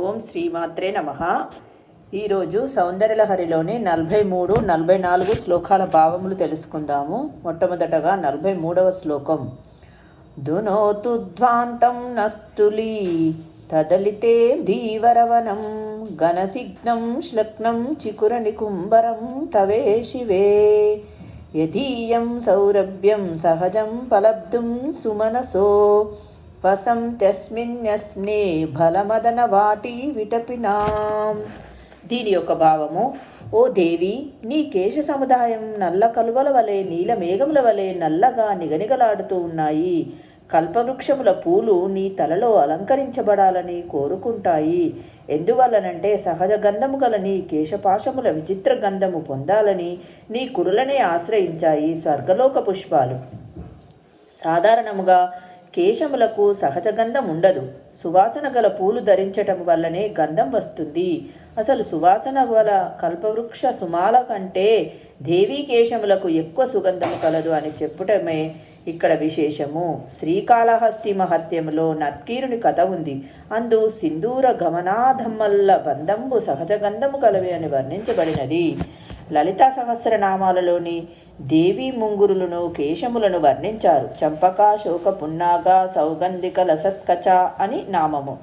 ఓం శ్రీమాత్రే నమ. ఈరోజు సౌందర్యలహరిలోని నలభై మూడు నలభై నాలుగు శ్లోకాల భావములు తెలుసుకుందాము. మొట్టమొదటగా నలభై మూడవ శ్లోకం. దునోతు ధ్వాంతం నస్తులి తదలితే ధీవరవనం ఘనసిగ్నం శ్లగ్నం చికుర నికుంబరం తవే శివే. యదీయం సౌరభ్యం సహజం పలబ్ధుం సుమనసో వసంత్యస్మిన్యస్మినే బలమదన వాటి విటపినాం. దీని యొక్క భావము ఓ దేవి నీ కేశ సముదాయం నల్ల కలువల వలె నీల మేఘముల వలె నల్లగా నిగనిగలాడుతూ ఉన్నాయి. కల్పవృక్షముల పూలు నీ తలలో అలంకరించబడాలని కోరుకుంటాయి. ఎందువల్లనంటే సహజ గంధము గల నీ కేశపాశముల విచిత్ర గంధము పొందాలని నీ కురులనే ఆశ్రయించాయి స్వర్గలోక పుష్పాలు. సాధారణముగా కేశములకు సహజ గంధం ఉండదు సువాసన గల పూలు ధరించటం వల్లనే గంధం వస్తుంది. అసలు సువాసన గల కల్పవృక్ష సుమాల కంటే దేవీ కేశములకు ఎక్కువ సుగంధము కలదు అని చెప్పటమే ఇక్కడ విశేషము. శ్రీకాళహస్తి మహత్యములో నత్కీరుని కథ ఉంది. అందు సింధూర గమనాధమ్మల్ల బంధంబు సహజ గంధము కలవి అని వర్ణించబడినది. లలితా సహస్రనామాలలోని దేవీ ముంగురులను కేశములను వర్ణించారు. చంపక శోక పున్నాగ సౌగంధిక లసత్కచ అని నామము.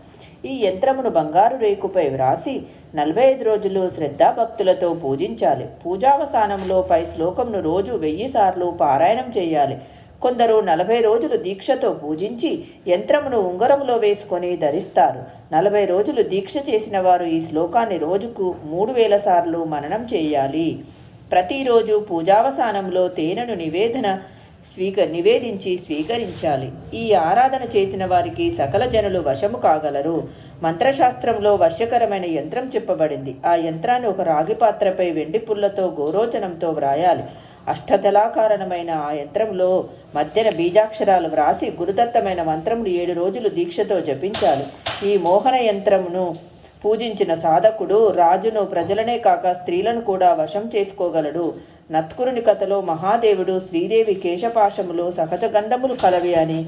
ఈ యంత్రమును బంగారు రేకుపై వ్రాసి నలభై ఐదు రోజులు శ్రద్ధాభక్తులతో పూజించాలి. పూజావసానంలో పై శ్లోకంను రోజు వెయ్యి సార్లు పారాయణం చేయాలి. కొందరు నలభై రోజులు దీక్షతో పూజించి యంత్రమును ఉంగరములో వేసుకొని ధరిస్తారు. నలభై రోజులు దీక్ష చేసిన వారు ఈ శ్లోకాన్ని రోజుకు మూడు వేల సార్లు మననం చేయాలి. ప్రతిరోజు పూజావసానంలో తేనెను నివేదన స్వీక నివేదించి స్వీకరించాలి. ఈ ఆరాధన చేసిన వారికి సకల జనులు వశము కాగలరు. మంత్రశాస్త్రంలో వశ్యకరమైన యంత్రం చెప్పబడింది. ఆ యంత్రాన్ని ఒక రాగి పాత్రపై వెండి పుల్లతో గోరోచనంతో వ్రాయాలి. అష్టదళాకారణమైన ఆ యంత్రంలో మధ్యన బీజాక్షరాలు వ్రాసి గురుదత్తమైన మంత్రములు ఏడు రోజులు దీక్షతో జపించాలి. ఈ మోహన యంత్రమును పూజించిన సాధకుడు రాజును ప్రజలనే కాక స్త్రీలను కూడా వశం చేసుకోగలడు. నత్కురుని కథలో మహాదేవుడు శ్రీదేవి కేశపాశములు సహజ గంధములు కలవి అని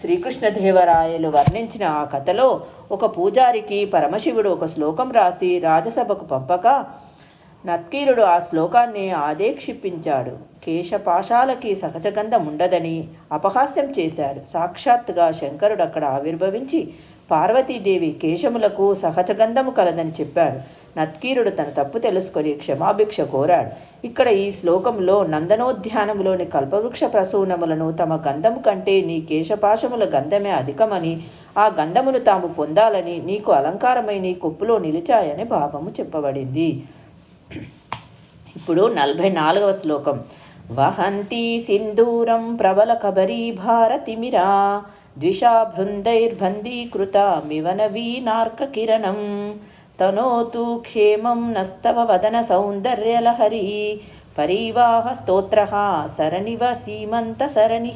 శ్రీకృష్ణదేవరాయలు వర్ణించిన ఆ కథలో ఒక పూజారికి పరమశివుడు ఒక శ్లోకం రాసి రాజసభకు పంపక నత్కీరుడు ఆ శ్లోకాన్ని ఆదేక్షిప్పించాడు కేశపాశాలకి సహజగంధం ఉండదని అపహాస్యం చేశాడు. సాక్షాత్తుగా శంకరుడు అక్కడ ఆవిర్భవించి పార్వతీదేవి కేశములకు సహజగంధము కలదని చెప్పాడు. నత్కీరుడు తన తప్పు తెలుసుకొని క్షమాభిక్ష కోరాడు. ఇక్కడ ఈ శ్లోకంలో నందనోద్యానములోని కల్పవృక్ష ప్రసూనములను తమ గంధము కంటే నీ కేశపాశముల గంధమే అధికమని ఆ గంధమును తాము పొందాలని నీకు అలంకారమై నీ కొప్పులో నిలిచాయని భావము చెప్పబడింది. ఇప్పుడు నలభై నాలుగవ శ్లోకం. వహంతి సింధూరం ప్రబల కబరీ భారతిమిరా ద్విషా బృందైర్బందీకృత మివనవీనార్క కిరణం తనోతు క్షేమం నస్తవ వదన సౌందర్యలహరి పరీవాహ స్తోత్ర సరణివ సీమంత సరణి.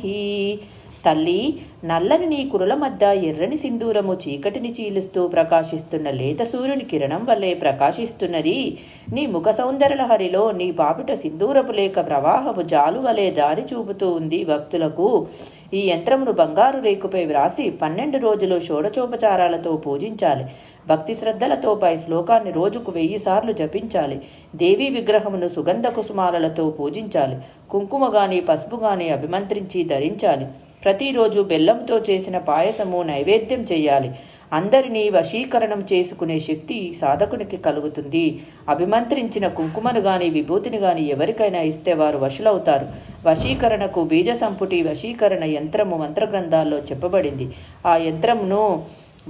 తల్లి నల్లని నీ కురుల మధ్య ఎర్రని సింధూరము చీకటిని చీలుస్తూ ప్రకాశిస్తున్న లేత సూర్యుని కిరణం వల్లే ప్రకాశిస్తున్నది. నీ ముఖ సౌందర్యలహరిలో నీ పాపిట సింధూరపు లేక ప్రవాహపు జాలు వలె దారి చూపుతూ ఉంది భక్తులకు. ఈ యంత్రమును బంగారు రేకుపై వ్రాసి పన్నెండు రోజులు షోడచోపచారాలతో పూజించాలి. భక్తి శ్రద్ధలతో పై శ్లోకాన్ని రోజుకు వెయ్యి సార్లు జపించాలి. దేవీ విగ్రహమును సుగంధ కుసుమాలలతో పూజించాలి. కుంకుమ గాని పసుపు గాని అభిమంత్రించి ధరించాలి. ప్రతిరోజు బెల్లంతో చేసిన పాయసము నైవేద్యం చేయాలి. అందరినీ వశీకరణం చేసుకునే శక్తి సాధకునికి కలుగుతుంది. అభిమంత్రించిన కుంకుమను గాని విభూతిని గాని ఎవరికైనా ఇస్తే వారు వశులవుతారు. వశీకరణకు బీజ సంపుటి వశీకరణ యంత్రము మంత్రగ్రంథాల్లో చెప్పబడింది. ఆ యంత్రమును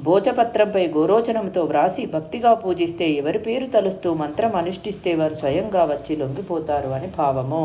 భోజపత్రంపై గోరోచనంతో వ్రాసి భక్తిగా పూజిస్తే ఎవరి పేరు తలుస్తూ మంత్రం అనుష్ఠిస్తే వారు స్వయంగా వచ్చి లొంగిపోతారు అని భావము.